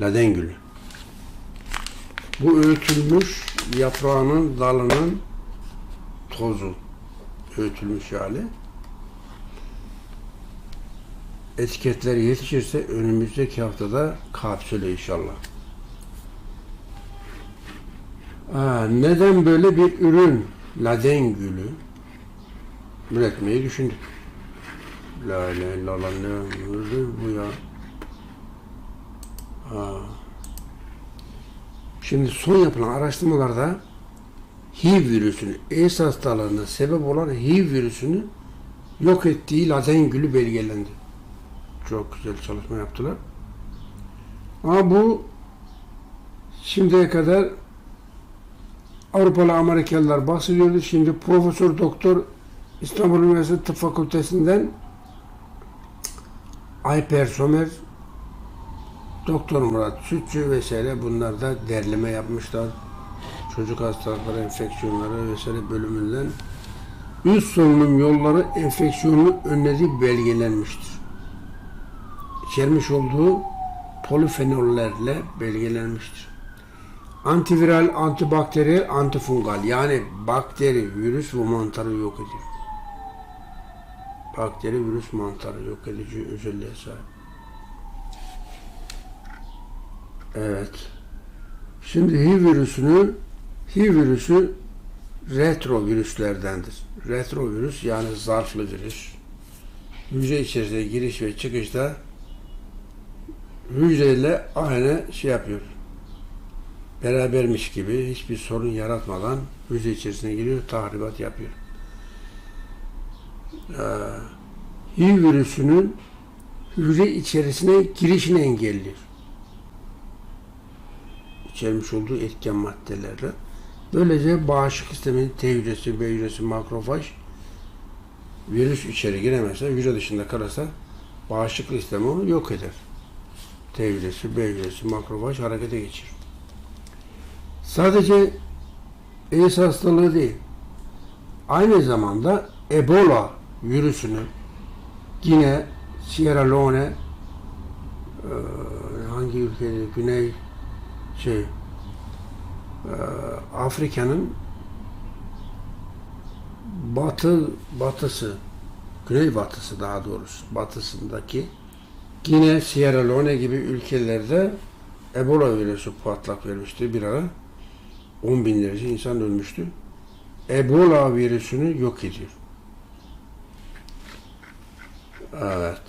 Laden gülü. Bu öğütülmüş yaprağının dalının tozu. Öğütülmüş hali. Etiketler yetişirse önümüzdeki haftada kapsülü inşallah. Aa, neden böyle bir ürün laden gülü üretmeyi düşündük? La la la la ne bu ya? Şimdi son yapılan araştırmalarda HIV virüsünü, AIDS hastalığına sebep olan HIV virüsünü yok ettiği laden gülü belgelendi. Çok güzel çalışma yaptılar. Ama bu şimdiye kadar Avrupalı Amerikalılar bahsediyordu. Şimdi Profesör Doktor İstanbul Üniversitesi Tıp Fakültesinden Ayper Somer, Doktor Murat Sütçü vesaire bunlar da derleme yapmışlar. Çocuk hastalıkları, enfeksiyonları vesaire bölümünden üst solunum yolları enfeksiyonunu önlediği belgelenmiştir. İçermiş olduğu polifenollerle belgelenmiştir. Antiviral, antibakteriyel, antifungal yani bakteri, virüs ve mantarı yok ediyor. Bakteri, virüs, mantarı yok edici özelliğe sahip. Evet. Şimdi HIV virüsünü HIV virüsü retrovirüslerdendir. Retrovirüs yani zarflı virüs. Hücre içerisinde giriş ve çıkışta hücreyle aynı şey yapıyor. Berabermiş gibi hiçbir sorun yaratmadan hücre içerisine giriyor, tahribat yapıyor. Ee, HIV virüsünün hücre içerisine girişini engelliyor. İçermiş olduğu etken maddelerle. Böylece bağışıklık sisteminin T hücresi, B hücresi, makrofaj virüs içeri giremezse, hücre dışında kalırsa bağışıklık sistemi onu yok eder. T hücresi, B hücresi, makrofaj harekete geçir. Sadece AIDS hastalığı değil, aynı zamanda Ebola virüsünü yine Sierra Leone hangi ülkede Güney şey e, Afrika'nın batı batısı güney batısı daha doğrusu batısındaki yine Sierra Leone gibi ülkelerde Ebola virüsü patlak vermişti bir ara. 10 binlerce insan ölmüştü. Ebola virüsünü yok ediyor. Evet.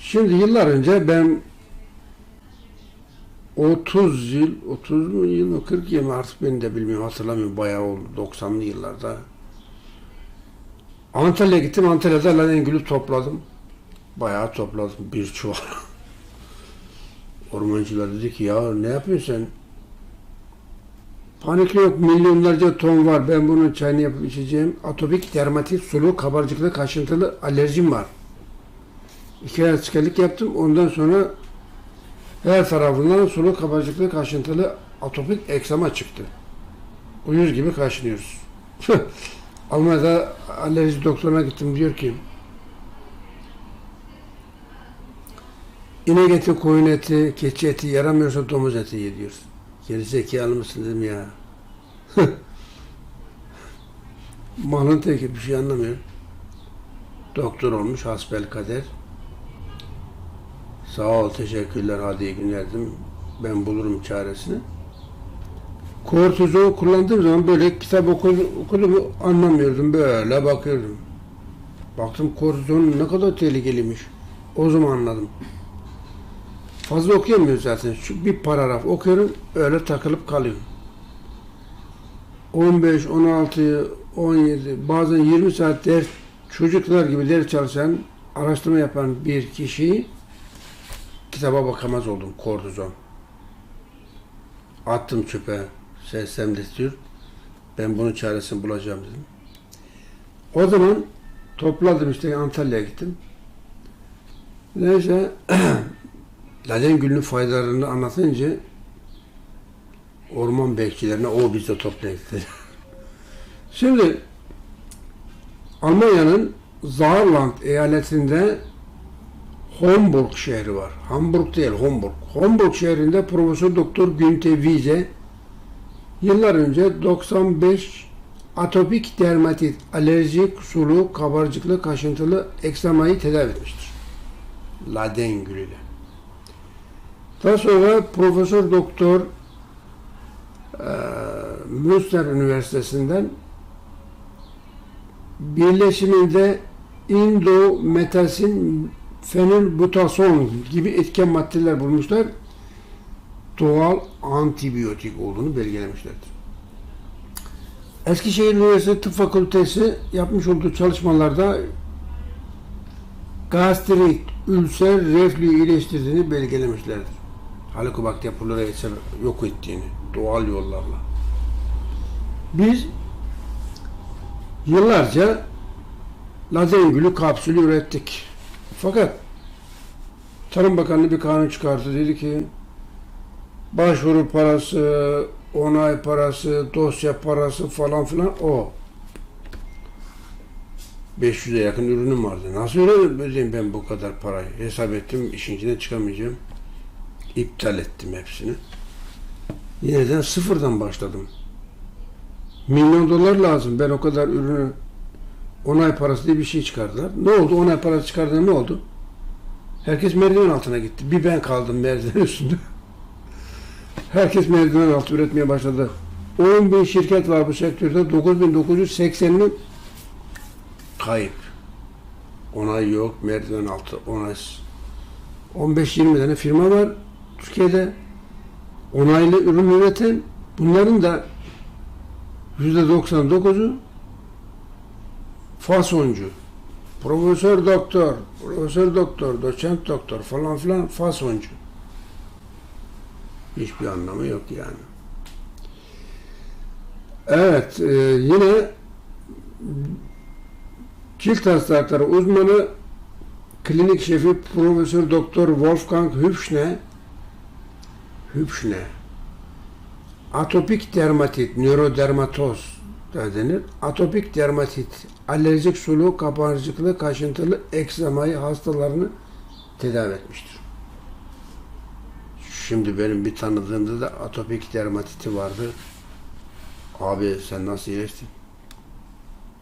Şimdi yıllar önce ben 30 yıl, 30 mu yıl mı 40 yıl mı artık ben de bilmiyorum hatırlamıyorum bayağı oldu 90'lı yıllarda. Antalya'ya gittim Antalya'da lanen gülü topladım. Bayağı topladım bir çuval. Ormancılar dedi ki ya ne yapıyorsun sen? Panik yok milyonlarca ton var ben bunun çayını yapıp içeceğim. Atopik dermatit sulu kabarcıklı kaşıntılı alerjim var. İki ay askerlik yaptım ondan sonra her tarafından sulu kabarcıklı kaşıntılı atopik eksama çıktı. Uyuz gibi kaşınıyoruz. Almanya'da alerji doktoruna gittim diyor ki inek eti, koyun eti, keçi eti yaramıyorsa domuz eti ye diyor. Geri zekalı mısın dedim ya. Malın teki bir şey anlamıyor. Doktor olmuş hasbel kader. Sağ ol, teşekkürler, hadi iyi günler dedim. Ben bulurum çaresini. Kortizon kullandığım zaman böyle kitap okudum, okudum anlamıyordum. Böyle bakıyordum. Baktım kortizon ne kadar tehlikeliymiş. O zaman anladım. Fazla okuyamıyorum zaten. Şu bir paragraf okuyorum, öyle takılıp kalıyorum. 15, 16, 17, bazen 20 saat ders, çocuklar gibi ders çalışan, araştırma yapan bir kişiyi kitaba bakamaz oldum. Kortizon. Attım çöpe. Seslem diyor. Ben bunun çaresini bulacağım dedim. O zaman topladım işte Antalya'ya gittim. Neyse Laden gülünün faydalarını anlatınca orman bekçilerine o biz de toplayın dedi. Şimdi Almanya'nın Saarland eyaletinde Homburg şehri var. Hamburg değil, Homburg. Homburg şehrinde Profesör Doktor Günter Wiese yıllar önce 95 atopik dermatit, alerji, sulu, kabarcıklı, kaşıntılı eksemayı tedavi etmiştir. Laden gülüyle. Daha sonra Profesör Doktor eee Münster Üniversitesi'nden birleşiminde indometasin fenilbutason gibi etken maddeler bulmuşlar. Doğal antibiyotik olduğunu belgelemişlerdir. Eskişehir Üniversitesi Tıp Fakültesi yapmış olduğu çalışmalarda gastrit, ülser, reflü iyileştirdiğini belgelemişlerdir. Helikobakter pylori yok ettiğini doğal yollarla. Biz yıllarca lazen gülü kapsülü ürettik. Fakat Tarım Bakanlığı bir kanun çıkarttı. Dedi ki başvuru parası, onay parası, dosya parası falan filan o. 500'e yakın ürünüm vardı. Nasıl ödeyeyim ben bu kadar parayı? Hesap ettim, işin içinden çıkamayacağım. İptal ettim hepsini. Yeniden sıfırdan başladım. Milyon dolar lazım. Ben o kadar ürünü onay parası diye bir şey çıkardılar. Ne oldu? Onay parası çıkardığında ne oldu? Herkes merdiven altına gitti. Bir ben kaldım merdiven üstünde. Herkes merdiven altı üretmeye başladı. 10 bin şirket var bu sektörde. 9980'inin kayıp. Onay yok. Merdiven altı onaysız. 15-20 tane firma var Türkiye'de. Onaylı ürün üreten bunların da %99'u fasoncu. Profesör doktor, profesör doktor, doçent doktor falan filan fasoncu. Hiçbir anlamı yok yani. Evet, e, yine cilt hastalıkları uzmanı klinik şefi Profesör Doktor Wolfgang Hübschne Hübschne atopik dermatit, nörodermatoz da denir. Atopik dermatit, alerjik sulu, kabarcıklı, kaşıntılı ekzemayı hastalarını tedavi etmiştir. Şimdi benim bir tanıdığımda da atopik dermatiti vardı. Abi sen nasıl iyileştin?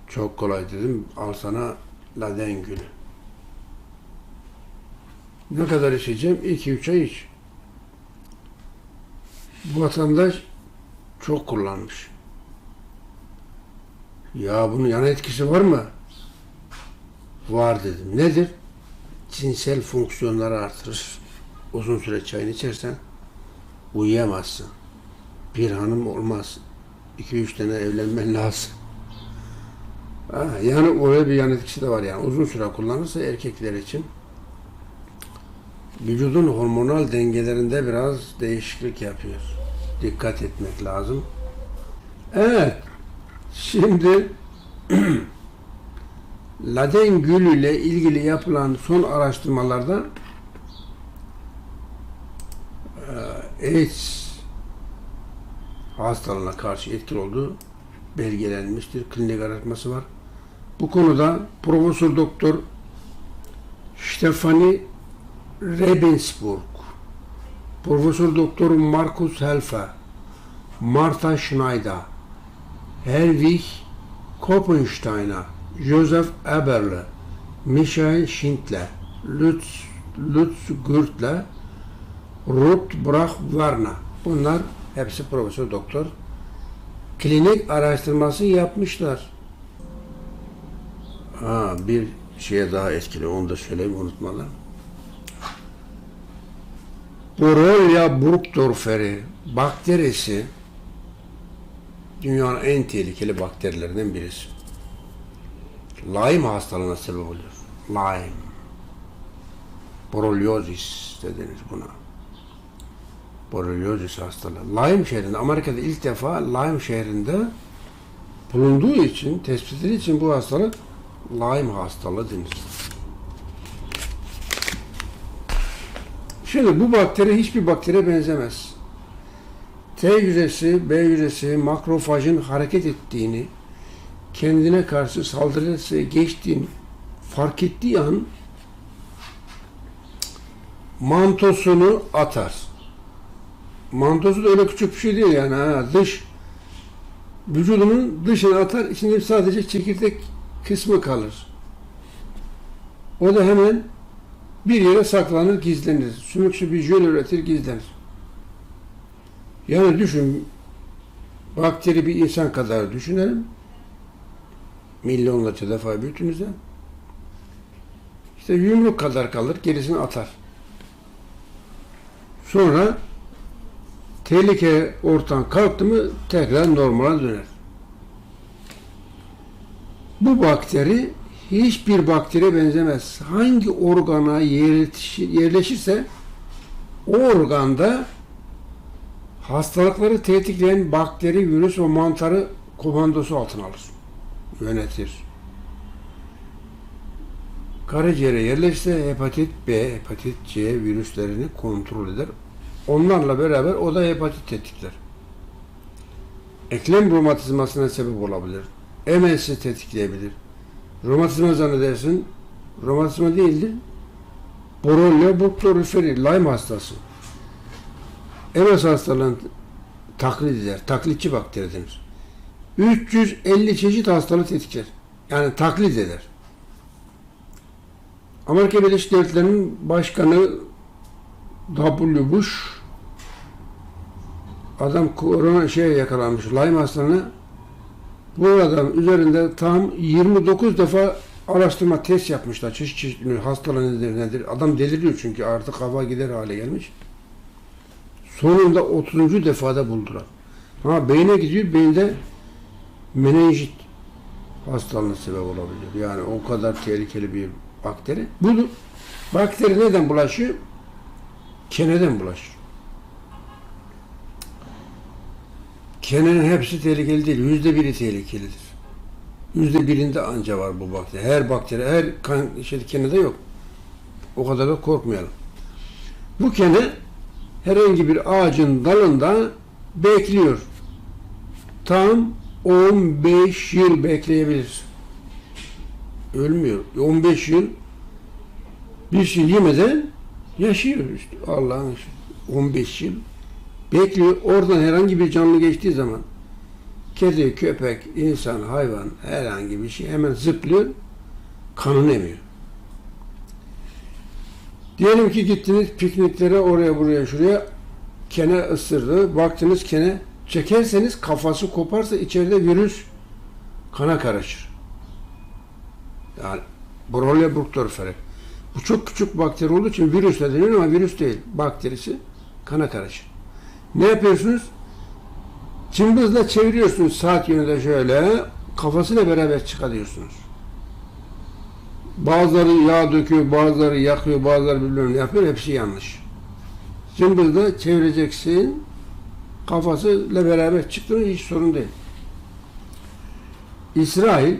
Çok kolay dedim. Al sana laden gülü. Ne kadar içeceğim? 2-3 ay iç. Bu vatandaş çok kullanmış. Ya bunun yan etkisi var mı? Var dedim. Nedir? Cinsel fonksiyonları artırır. Uzun süre çayını içersen uyuyamazsın. Bir hanım olmaz. 2-3 tane evlenmen lazım. Ha, yani oraya bir yan etkisi de var yani. Uzun süre kullanırsa erkekler için vücudun hormonal dengelerinde biraz değişiklik yapıyor. Dikkat etmek lazım. Evet. Şimdi Laden Gülü ile ilgili yapılan son araştırmalarda e, AIDS hastalığına karşı etkili olduğu belgelenmiştir. Klinik araştırması var. Bu konuda Profesör Doktor Stefani Rebensburg, Profesör Doktor Markus Helfer, Martha Schneider, Helwig Koppensteiner, Joseph Eberle, Michael Schindler, Lutz, Lutz Gürtler, Ruth Brach Werner. Bunlar hepsi profesör doktor. Klinik araştırması yapmışlar. Ha, bir şeye daha etkili, onu da söyleyeyim unutmadan. Borrelia burgdorferi bakterisi dünyanın en tehlikeli bakterilerinden birisi. Lyme hastalığına sebep oluyor. Lyme. Borreliozis de denir buna. Borreliozis hastalığı. Lyme şehrinde, Amerika'da ilk defa Lyme şehrinde bulunduğu için, tespit edildiği için bu hastalık Lyme hastalığı denir. Şimdi bu bakteri hiçbir bakteriye benzemez. T hücresi, B hücresi makrofajın hareket ettiğini, kendine karşı saldırısı geçtiğini fark ettiği an mantosunu atar. Mantosu da öyle küçük bir şey değil yani ha, dış vücudunun dışına atar, içinde sadece çekirdek kısmı kalır. O da hemen bir yere saklanır, gizlenir. Sümüksü bir jöl üretir, gizlenir. Yani düşün, bakteri bir insan kadar düşünelim. Milyonlarca defa büyütünüzde. İşte yumruk kadar kalır, gerisini atar. Sonra tehlike ortadan kalktı mı tekrar normale döner. Bu bakteri hiçbir bakteriye benzemez. Hangi organa yerleşir- yerleşirse o organda hastalıkları tetikleyen bakteri, virüs ve mantarı komandosu altına alır. Yönetir. Karaciğere yerleşse hepatit B, hepatit C virüslerini kontrol eder. Onlarla beraber o da hepatit tetikler. Eklem romatizmasına sebep olabilir. MS'i tetikleyebilir. Romatizma zannedersin, romatizma değildir. Borrelia burgdorferi, Lyme hastası. MS hastalığını taklit eder. Taklitçi bakteri denir. 350 çeşit hastalığı tetikler. Yani taklit eder. Amerika Birleşik Devletleri'nin başkanı W. Bush adam korona şeye yakalanmış, Lyme hastalığına bu adam üzerinde tam 29 defa araştırma test yapmışlar. Çeşit çeşit hastalığı nedir nedir. Adam deliriyor çünkü artık hava gider hale gelmiş. Sonunda 30. defada buldular. Ha beyne gidiyor, beyinde menenjit hastalığına sebep olabilir. Yani o kadar tehlikeli bir bakteri. Bu bakteri neden bulaşıyor? Keneden bulaşıyor. Kenenin hepsi tehlikeli değil. Yüzde biri tehlikelidir. Yüzde birinde anca var bu bakteri. Her bakteri, her kan, şey, kenede yok. O kadar da korkmayalım. Bu kene herhangi bir ağacın dalında bekliyor. Tam 15 yıl bekleyebilir. Ölmüyor. 15 yıl bir şey yemeden yaşıyor işte. Allah'ın işi. 15 yıl bekliyor. Oradan herhangi bir canlı geçtiği zaman kedi, köpek, insan, hayvan herhangi bir şey hemen zıplıyor. Kanını emiyor. Diyelim ki gittiniz pikniklere oraya buraya şuraya kene ısırdı. Baktınız kene çekerseniz kafası koparsa içeride virüs kana karışır. Yani Borrelia burgdorferi. Bu çok küçük bakteri olduğu için virüs de deniyor ama virüs değil. Bakterisi kana karışır. Ne yapıyorsunuz? Cımbızla çeviriyorsunuz saat yönünde şöyle. Kafasıyla beraber çıkarıyorsunuz. Bazıları yağ döküyor, bazıları yakıyor, bazıları bilmem ne yapıyor. Hepsi yanlış. Cımbızla çevireceksin. Kafasıyla beraber çıktığında hiç sorun değil. İsrail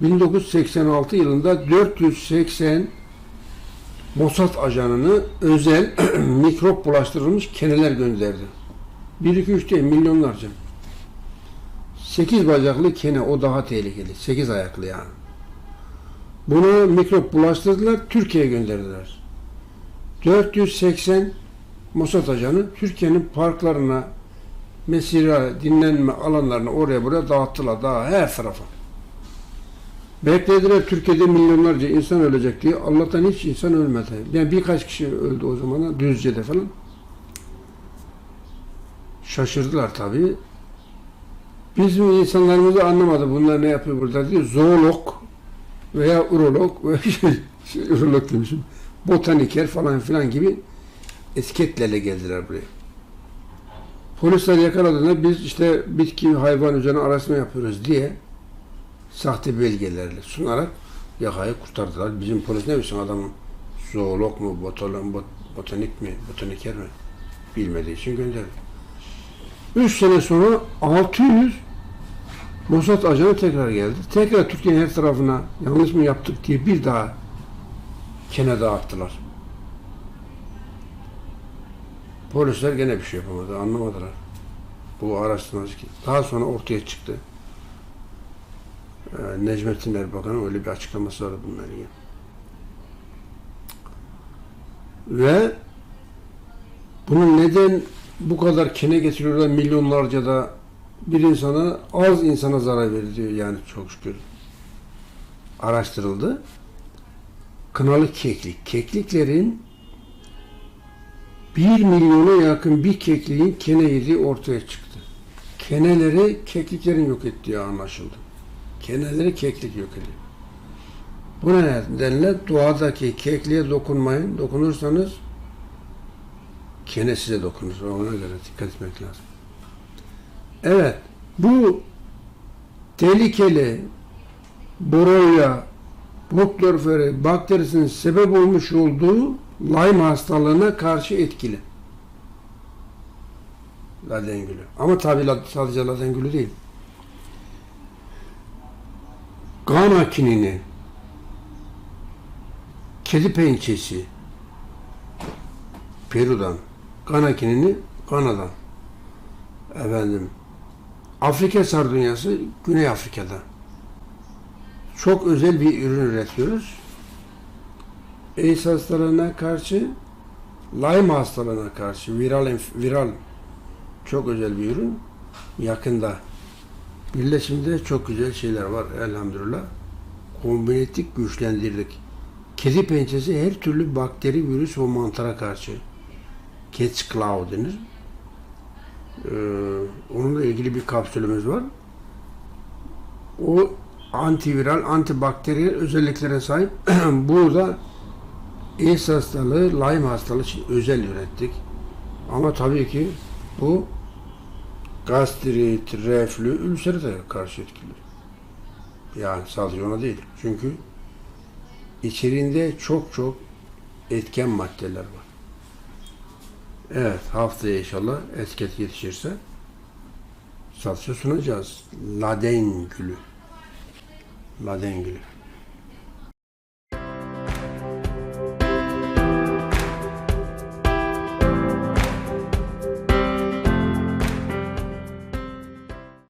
1986 yılında 480 Mossad ajanını özel mikrop bulaştırılmış keneler gönderdi. 1 2 3 değil milyonlarca. 8 bacaklı kene o daha tehlikeli. 8 ayaklı yani. Bunu mikrop bulaştırdılar, Türkiye'ye gönderdiler. 480 Mossad ajanı Türkiye'nin parklarına, mesire, dinlenme alanlarına oraya buraya dağıttılar. Daha her tarafa. Beklediler Türkiye'de milyonlarca insan ölecek diye. Allah'tan hiç insan ölmedi. Yani birkaç kişi öldü o zaman Düzce'de falan. Şaşırdılar tabii. Bizim insanlarımız da anlamadı bunlar ne yapıyor burada diye. Zoolog veya urolog veya şey, şey, urolog demişim. Botaniker falan filan gibi etiketlerle geldiler buraya. Polisler yakaladığında biz işte bitki hayvan üzerine araştırma yapıyoruz diye sahte belgelerle sunarak yakayı kurtardılar. Bizim polis ne bilsin adamın zoolog mu, botolog, bot, botanik mi, botaniker mi bilmediği için gönderdi. Üç sene sonra 600 Mossad ajanı tekrar geldi. Tekrar Türkiye'nin her tarafına yanlış mı yaptık diye bir daha kene dağıttılar. Polisler gene bir şey yapamadı, anlamadılar. Bu araştırmacı ki. Daha sonra ortaya çıktı. Ee, Necmettin Erbakan'ın öyle bir açıklaması vardı bunların ya. Ve bunun neden bu kadar kene getiriyorlar milyonlarca da bir insana az insana zarar veriyor yani çok şükür araştırıldı. Kınalı keklik. Kekliklerin 1 milyona yakın bir kekliğin kene yediği ortaya çıktı. Keneleri kekliklerin yok ettiği anlaşıldı. Keneleri keklik yok ediyor. Bu nedenle doğadaki kekliğe dokunmayın. Dokunursanız kene size dokunur. Ona göre dikkat etmek lazım. Evet, bu tehlikeli Borrelia burgdorferi bakterisinin sebep olmuş olduğu Lyme hastalığına karşı etkili. Ladengülü. Ama tabi sadece ladengülü değil. Gana kinini, kedi pençesi, Peru'dan, Gana kinini, Gana'dan. Efendim, Afrika sardunyası Güney Afrika'da. Çok özel bir ürün üretiyoruz. AIDS hastalığına karşı, Lyme hastalığına karşı viral viral çok özel bir ürün. Yakında birleşimde çok güzel şeyler var elhamdülillah. Kombine ettik, güçlendirdik. Kedi pençesi her türlü bakteri, virüs ve mantara karşı. Cat's Claw denir. Ee, onunla ilgili bir kapsülümüz var. O antiviral, antibakteriyel özelliklere sahip. Burada AIDS hastalığı, Lyme hastalığı için özel ürettik. Ama tabii ki bu gastrit, reflü, ülsere de karşı etkili. Yani sadece ona değil. Çünkü içeriğinde çok çok etken maddeler var. Evet, haftaya inşallah etiket yetişirse satışa sunacağız. Laden gülü. Laden gülü.